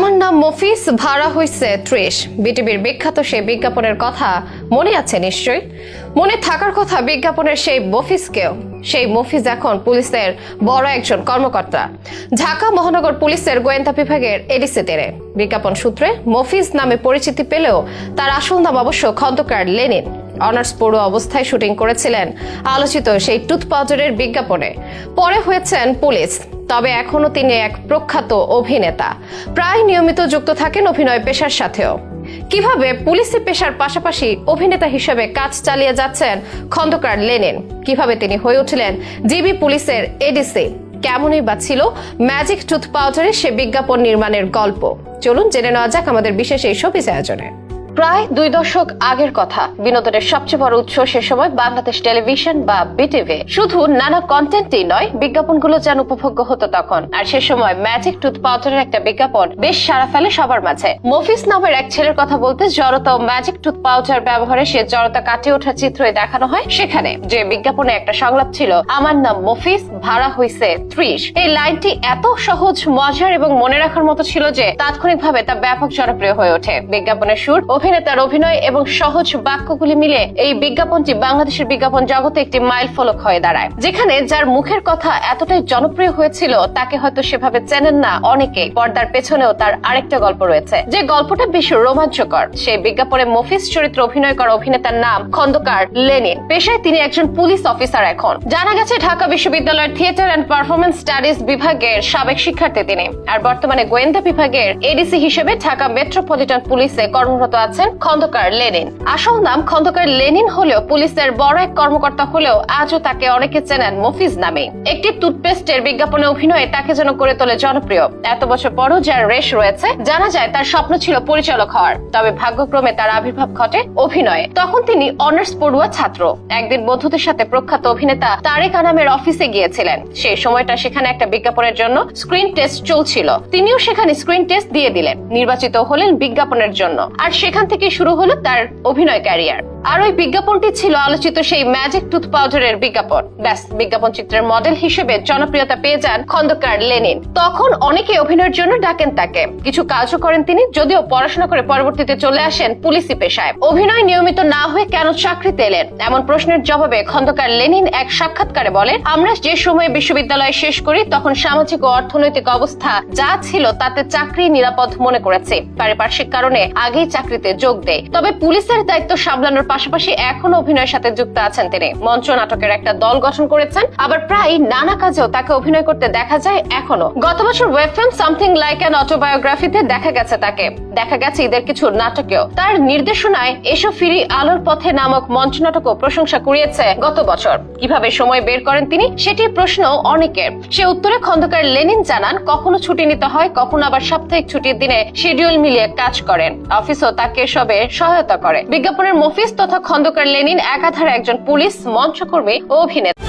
মফিস ভাড়া হইছে ত্রিশ। বিটিভির বিখ্যাত সেই বিজ্ঞাপনের কথা মনে আছে নিশ্চয়ই? মনে থাকার কথা বিজ্ঞাপনের সেই মফিসকেও সেই মফিজ এখন পুলিশের বড় একজন কর্মকর্তা। ঢাকা মহানগর পুলিশের গোয়েন্দা বিভাগের এডিসি তেরে বিজ্ঞাপন সূত্রে মফিজ নামে পরিচিতি পেলেও তার আসল নাম অবশ্য খন্দকার লেনিন। অনার্স পড়ুয়া অবস্থায় শুটিং করেছিলেন আলোচিত সেই টুথ পাউডারের বিজ্ঞাপনে। পরে হয়েছেন পুলিশ। তবে এখনও তিনি এক প্রখ্যাত অভিনেতা। প্রায় নিয়মিত যুক্ত থাকেন অভিনয় পেশার সাথেও। কীভাবে পুলিশি পেশার পাশাপাশি অভিনেতা হিসেবে কাজ চালিয়ে যাচ্ছেন খন্দকার লেনেন? কীভাবে তিনি হয়ে উঠলেন জিবি পুলিশের এডিসি কেমনই বা ছিল ম্যাজিক টুথ পাউডারের সে বিজ্ঞাপন নির্মাণের গল্প? চলুন জেনে নেওয়া যাক আমাদের বিশেষ এই শোপিস আয়োজনে। প্রায় দুই দশক আগের কথা। বিনোদনের সবচেয়ে বড় উৎস সে সময় বাংলাদেশ টেলিভিশন বা বিটিভি। শুধু নানা কন্টেন্টই নয়, বিজ্ঞাপনগুলো যেন উপভোগ্য হতো তখন। আর সে সময় ম্যাজিক টুথ পাউডারের একটা বিজ্ঞাপন বেশ সারা ফেলে সবার মাঝে। মফিস নামের এক ছেলের কথা বলতে জড়তা ও ম্যাজিক টুথ পাউডার ব্যবহারে সে জড়তা কাটিয়ে ওঠার চিত্রই দেখানো হয় সেখানে। যে বিজ্ঞাপনে একটা সংলাপ ছিল, আমার নাম মফিস ভাড়া হইছে ত্রিশ। এই লাইনটি এত সহজ, মজার এবং মনে রাখার মতো ছিল যে, তাৎক্ষণিকভাবে তা ব্যাপক জনপ্রিয় হয়ে ওঠে। বিজ্ঞাপনের সুর অভিনেতার অভিনয় এবং সহজ বাক্যগুলি মিলে এই বিজ্ঞাপনটি বাংলাদেশের বিজ্ঞাপন জগতে একটি মাইল ফলক হয়ে দাঁড়ায়। যেখানে যার মুখের কথা এতটাই জনপ্রিয় হয়েছিল, তাকে হয়তো সেভাবে চেনেন না অনেকে। পর্দার পেছনেও তার আরেকটা গল্প রয়েছে। যে গল্পটা বেশ রোমাঞ্চকর। সেই বিজ্ঞাপনে মফিস চরিত্রে অভিনয় করা অভিনেতার নাম খন্দকার লেনিন। পেশায় তিনি একজন পুলিশ অফিসার এখন। জানা গেছে, ঢাকা বিশ্ববিদ্যালয়ের থিয়েটার অ্যান্ড পারফরমেন্স স্টাডিজ বিভাগের সাবেক শিক্ষার্থী তিনি। আর বর্তমানে গোয়েন্দা বিভাগের এডিসি হিসেবে ঢাকা মেট্রোপলিটন পুলিশে কর্মরত আছেন খন্দকার লেনিন। আসল নাম খন্দকার লেনিন হলেও পুলিশের বড় এক কর্মকর্তা হলেও আজও তাকে অনেকে চেনেন মফিজ নামে। একটি টুথপেস্টের বিজ্ঞাপনে অভিনয়ে তাকে যেন করে তোলে জনপ্রিয়। এত বছর পরও যার রেশ রয়েছে, জানা যায় তার স্বপ্ন ছিল পরিচালক হওয়ার। তবে ভাগ্যক্রমে তার আবির্ভাব ঘটে অভিনয়ে। তখন তিনি অনার্স পড়ুয়া ছাত্র। একদিন বন্ধুদের সাথে প্রখ্যাত অভিনেতা তারেক আনামের অফিসে গিয়েছিলেন। সেই সময়টা সেখানে একটা বিজ্ঞাপনের জন্য স্ক্রিন টেস্ট চলছিল। তিনিও সেখানে স্ক্রিন টেস্ট দিয়ে দিলেন। নির্বাচিত হলেন বিজ্ঞাপনের জন্য। আর সেখান থেকে শুরু হলো তার অভিনয় ক্যারিয়ার। আর ওই বিজ্ঞাপনটি ছিল আলোচিত সেই ম্যাজিক টুথ পাউডারের বিজ্ঞাপন। ব্যাস, বিজ্ঞাপন চিত্রের মডেল হিসেবে জনপ্রিয়তা পেয়ে যান খন্দকার লেনিন। তখন অনেকে অভিনয়ের জন্য ডাকেন তাকে। কিছু কাজও করেন তিনি, যদিও পড়াশোনা করে পরবর্তীতে চলে আসেন পুলিশি পেশায়। অভিনয় নিয়মিত না হয়ে কেন চাকরিতে এলেন? এমন প্রশ্নের জবাবে খন্দকার লেনিন এক সাক্ষাৎকারে বলেন, আমরা যে সময়ে বিশ্ববিদ্যালয় শেষ করি, তখন সামাজিক ও অর্থনৈতিক অবস্থা যা ছিল তাতে চাকরি নিরাপদ মনে করেছি। পারিপার্শ্বিক কারণে আগেই চাকরিতে যোগ দেয়। তবে পুলিশের দায়িত্ব সামলানোর পাশাপাশি এখনও অভিনয়ের সাথে যুক্ত আছেন তিনি। মঞ্চ নাটকের একটা দল গঠন করেছেন, আবার প্রায় নানা কাজেও তাকে অভিনয় করতে দেখা যায় এখনও। গত বছর web film something like an অটোবায়োগ্রাফিতে দেখা গেছে তাকে। দেখা গেছে ঈদের কিছু নাটকেও। তার নির্দেশনায় এসো ফিরি আলোর পথে নামক মঞ্চ নাটকও প্রশংসা কুড়িয়েছে গত বছর। কীভাবে সময় বের করেন তিনি সেটির প্রশ্ন অনেকের। সে উত্তরে খন্দকার লেনিন জানান, কখনো ছুটি নিতে হয়, কখনো আবার সাপ্তাহিক ছুটির দিনে শিডিউল মিলিয়ে কাজ করেন। অফিসও তাকে সবে সহায়তা করে। বিজ্ঞাপনের মফিস তথা খন্দকার লেনিন একাধারে একজন পুলিশ মঞ্চকর্মী ও অভিনেতা।